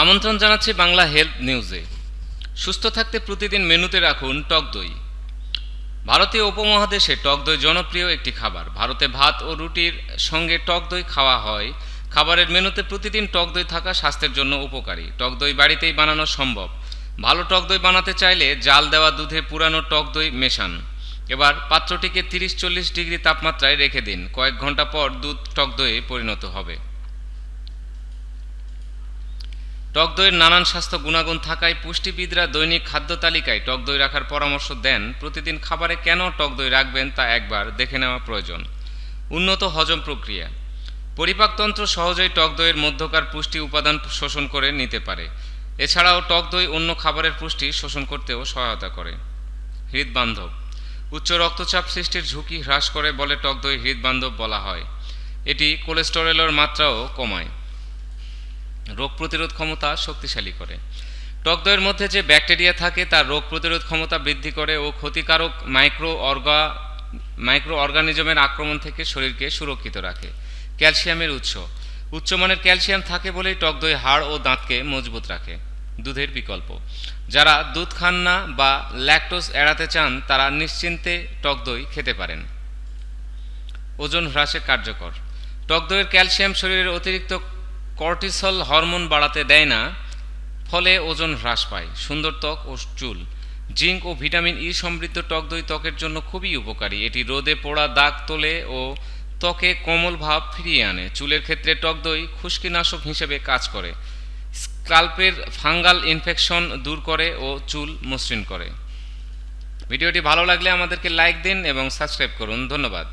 আমন্ত্রণ জানাচ্ছি বাংলা হেলথ নিউজে। সুস্থ থাকতে প্রতিদিন মেনুতে রাখুন টক দই। ভারতীয় উপমহাদেশে টক দই জনপ্রিয় একটি খাবার। ভারতে ভাত ও রুটির সঙ্গে টক দই খাওয়া হয়। খাবারের মেনুতে প্রতিদিন টক দই থাকা স্বাস্থ্যের জন্য উপকারী। টক দই বাড়িতেই বানানো সম্ভব। ভালো টক দই বানাতে চাইলে জাল দেওয়া দুধে পুরানো টক দই মেশান। এবার পাত্রটিকে তিরিশ চল্লিশ ডিগ্রি তাপমাত্রায় রেখে দিন। কয়েক ঘণ্টা পর দুধ টক দইয়ে পরিণত হবে। টক দইয়ের নানান স্বাস্থ্য গুণাগুণ থাকায় পুষ্টিবিদরা দৈনিক খাদ্য তালিকায় টক দই রাখার পরামর্শ দেন। প্রতিদিন খাবারে কেন টক দই রাখবেন তা একবার দেখে নেওয়া প্রয়োজন। উন্নত হজম প্রক্রিয়া। পরিপাকতন্ত্র সহজেই টক দইয়ের মধ্যকার পুষ্টি উপাদান শোষণ করে নিতে পারে। এছাড়াও টক দই অন্য খাবারের পুষ্টি শোষণ করতেও সহায়তা করে। হৃদবান্ধব। উচ্চ রক্তচাপ সৃষ্টির ঝুঁকি হ্রাস করে বলে টক দই হৃদবান্ধব বলা হয়। এটি কোলেস্টেরলের মাত্রাও কমায়। রোগ প্রতিরোধ ক্ষমতা শক্তিশালী করে। টক দইয়ের মধ্যে যে ব্যাকটেরিয়া থাকে, তার রোগ প্রতিরোধ ক্ষমতা বৃদ্ধি করে ও ক্ষতিকারক মাইক্রো অর্গা, মাইক্রো অর্গানিজমের আক্রমণ থেকে শরীরকে সুরক্ষিত রাখে। ক্যালসিয়ামের উৎস। উচ্চমানের ক্যালসিয়াম থাকে বলেই টক দই হাড় ও দাঁতকে মজবুত রাখে। দুধের বিকল্প। যারা দুধ খান না বা ল্যাকটোজ এড়াতে চান, তারা নিশ্চিন্তে টক দই খেতে পারেন। ওজন হ্রাসে কার্যকর। টক দইয়ের ক্যালসিয়াম শরীরের অতিরিক্ত কর্টিসল হরমোন বাড়াতে দেয় না, ফলে ওজন হ্রাস পায়। সুন্দর ত্বক ও চুল। জিঙ্ক ও ভিটামিন ই সমৃদ্ধ টক দই ত্বকের জন্য খুবই উপকারী। এটি রোদে পোড়া দাগ তোলে ও ত্বকে কোমল ভাব ফিরিয়ে আনে। চুলের ক্ষেত্রে টক দই খুশকিনাশক হিসেবে কাজ করে। স্কাল্পের ফাঙ্গাল ইনফেকশন দূর করে ও চুল মসৃণ করে। ভিডিওটি ভালো লাগলে আমাদেরকে লাইক দিন এবং সাবস্ক্রাইব করুন। ধন্যবাদ।